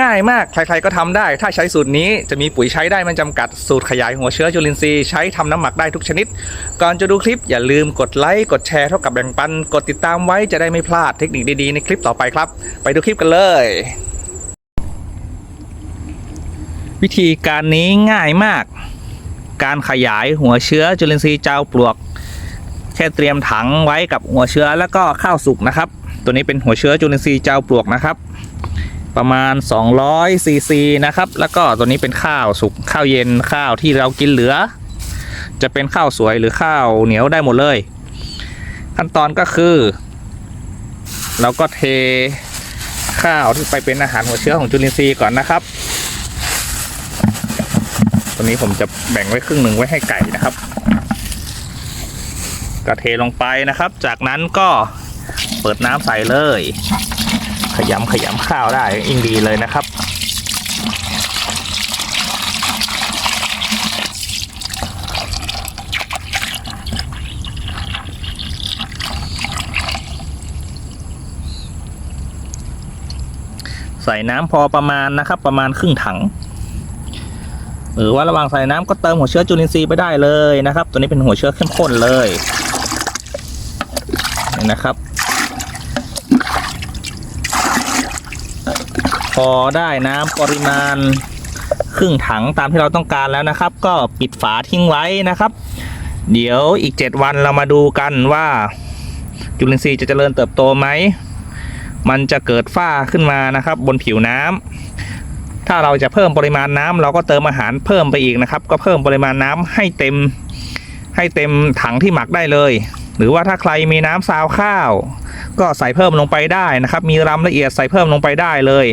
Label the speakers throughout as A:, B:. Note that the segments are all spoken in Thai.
A: ง่ายมากใครๆก็ทำได้ ถ้าใช้สูตรนี้จะมีปุ๋ยใช้ได้ไม่จำกัดสูตรขยายหัวเชื้อจุลินทรีย์ใช้ทำน้ำหมักได้ทุกชนิด ก่อนจะดูคลิปอย่าลืมกดไลค์กดแชร์เท่ากับแบ่งปัน กดติดตามไว้จะได้ไม่พลาดเทคนิคดีๆในคลิปต่อไปครับ ไปดูคลิปกันเลย วิธีการนี้ง่ายมาก การขยายหัวเชื้อจุลินทรีย์เจ้าปลวก แค่เตรียมถังไว้กับหัวเชื้อแล้วก็ข้าวสุกนะครับ ตัวนี้เป็นหัวเชื้อจุลินทรีย์เจ้าปลวกนะครับ ประมาณ 200ซีซีนะครับ แล้วก็ตัวนี้เป็นข้าวสุกข้าวเย็นข้าวที่เรากินเหลือ จะเป็นข้าวสวยหรือข้าวเหนียวได้หมดเลย ขั้นตอนก็คือ เราก็เทข้าวที่ไปเป็นอาหารหัวเชื้อของจุลินทรีย์ก่อนนะครับ ตัวนี้ผมจะแบ่งไว้ครึ่งหนึ่งไว้ให้ไก่นะครับก็เทลงไปนะครับ จากนั้นก็เปิดน้ำใส่เลย ขยำขยำข้าวได้ยิ่งดีเลยนะครับ ใส่น้ำพอประมาณนะครับ ประมาณครึ่งถังหรือว่าระหว่างใส่น้ำก็เติมหัวเชื้อจุลินทรีย์ไปได้เลยนะครับ ตัวนี้เป็นหัวเชื้อเข้มข้นเลยนี่นะครับ พอได้น้ำปริมาณครึ่งถังตามที่เราต้องการแล้วนะครับ ก็ปิดฝาทิ้งไว้นะครับ เดี๋ยวอีก 7 วันเรามาดูกันว่า จุลินทรีย์จะเจริญเติบโตไหม มันจะเกิดฝ้าขึ้นมานะครับ บนผิวน้ำถ้าเราจะเพิ่มปริมาณน้ำเราก็เติมอาหารเพิ่มไปอีกนะครับ ก็เพิ่มปริมาณน้ำให้เต็มให้เต็มถังที่หมักได้เลย หรือว่าถ้าใครมีน้ำซาวข้าว ก็ใส่เพิ่มลงไปได้นะครับ มีรำละเอียดใส่เพิ่มลงไปได้เลย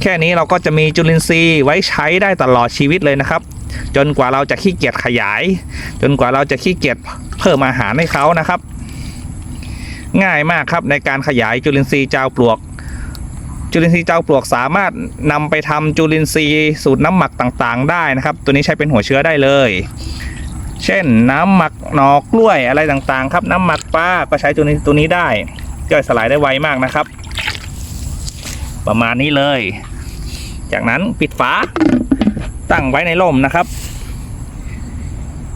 A: แค่นี้เราก็จะมีจุลินทรีย์ไว้ใช้ได้ตลอดชีวิตเลยนะครับ จนกว่าเราจะขี้เกียจขยาย จนกว่าเราจะขี้เกียจเพิ่มอาหารให้เขานะครับ ง่ายมากครับในการขยายจุลินทรีย์เจ้าปลวก จุลินทรีย์เจ้าปลวกสามารถนำไปทำจุลินทรีย์สูตรน้ำหมักต่างๆ ได้นะครับ ตัวนี้ใช้เป็นหัวเชื้อได้เลย เช่นน้ำหมักหนอกกล้วยอะไรต่างๆ ครับ น้ำหมักปลาก็ใช้ตัวนี้ตัวนี้ได้ย่อยสลายได้ไวมากนะครับ ประมาณนี้เลย จากนั้นปิดฝาตั้งไว้ในร่มนะครับ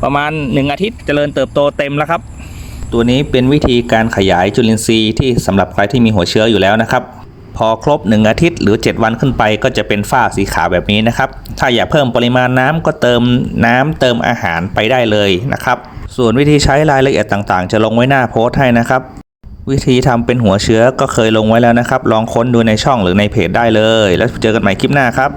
A: ประมาณหนึ่งอาทิตย์เจริญเติบโตเต็มแล้วครับ ตัวนี้เป็นวิธีการขยายจุลินทรีย์ที่สำหรับใครที่มีหัวเชื้ออยู่แล้วนะครับ พอครบ 1 อาทิตย์หรือ 7 วันขึ้นไปก็จะเป็นฝ้าสีขาวแบบนี้นะครับ ถ้าอยากเพิ่มปริมาณน้ำก็เติมน้ำเติมอาหารไปได้เลยนะครับ ส่วนวิธีใช้รายละเอียดต่างๆ จะลงไว้หน้าโพสต์ให้นะครับ วิธีทำเป็นหัวเชื้อก็เคยลงไว้แล้วนะครับ ลองค้นดูในช่องหรือในเพจได้เลย แล้วเจอกันใหม่คลิปหน้าครับ